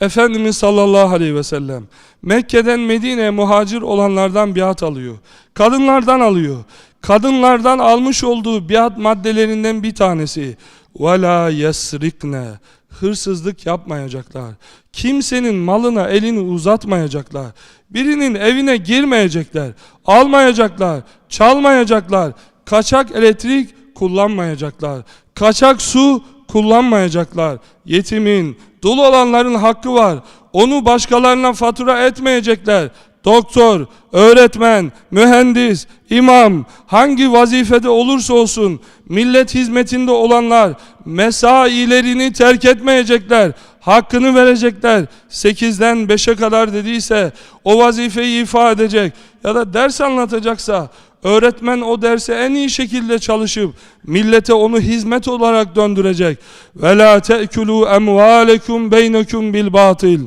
Efendimiz sallallahu aleyhi ve sellem Mekke'den Medine'ye muhacir olanlardan biat alıyor. Kadınlardan alıyor. Kadınlardan almış olduğu biat maddelerinden bir tanesi وَلَا يَسْرِقْنَ Hırsızlık yapmayacaklar. Kimsenin malına elini uzatmayacaklar. Birinin evine girmeyecekler. Almayacaklar. Çalmayacaklar. Kaçak elektrik kullanmayacaklar. Kaçak su kullanmayacaklar. Yetimin, dul olanların hakkı var. Onu başkalarına fatura etmeyecekler. Doktor, öğretmen, mühendis, imam, hangi vazifede olursa olsun millet hizmetinde olanlar mesailerini terk etmeyecekler. Hakkını verecekler. 8'den 5'e kadar dediyse o vazifeyi ifa edecek. Ya da ders anlatacaksa öğretmen o derse en iyi şekilde çalışıp millete onu hizmet olarak döndürecek. Ve la te'kulu emvalekum beynekum bil batil.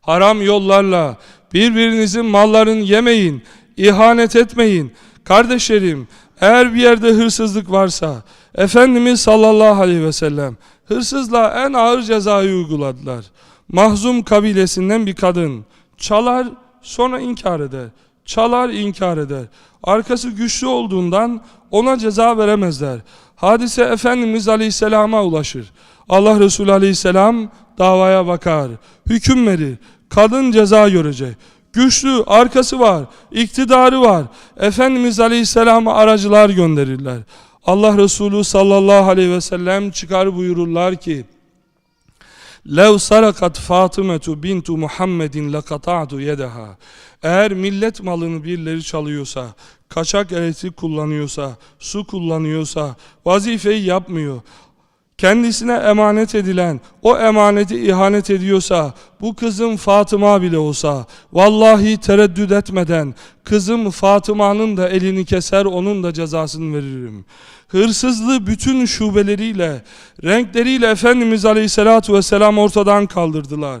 Haram yollarla birbirinizin mallarını yemeyin, ihanet etmeyin. Kardeşlerim, eğer bir yerde hırsızlık varsa, Efendimiz sallallahu aleyhi ve sellem hırsızla en ağır cezayı uyguladılar. Mahzum kabilesinden bir kadın çalar sonra inkar eder. Çalar inkar eder. Arkası güçlü olduğundan ona ceza veremezler. Hadise Efendimiz Aleyhisselam'a ulaşır. Allah Resulü Aleyhisselam davaya bakar. Hüküm verir. Kadın ceza görecek. Güçlü, arkası var, iktidarı var. Efendimiz Aleyhisselam'a aracılar gönderirler. Allah Resulü sallallahu aleyhi ve sellem çıkar buyururlar ki Lev sarakat Fatımetu bintu Muhammedin lekata'tu yedeha. Eğer millet malını birileri çalıyorsa, kaçak elektrik kullanıyorsa, su kullanıyorsa, vazifeyi yapmıyor, kendisine emanet edilen o emaneti ihanet ediyorsa bu kızım Fatıma bile olsa vallahi tereddüt etmeden kızım Fatıma'nın da elini keser onun da cezasını veririm. Hırsızlığı bütün şubeleriyle renkleriyle Efendimiz Aleyhisselatü Vesselam ortadan kaldırdılar.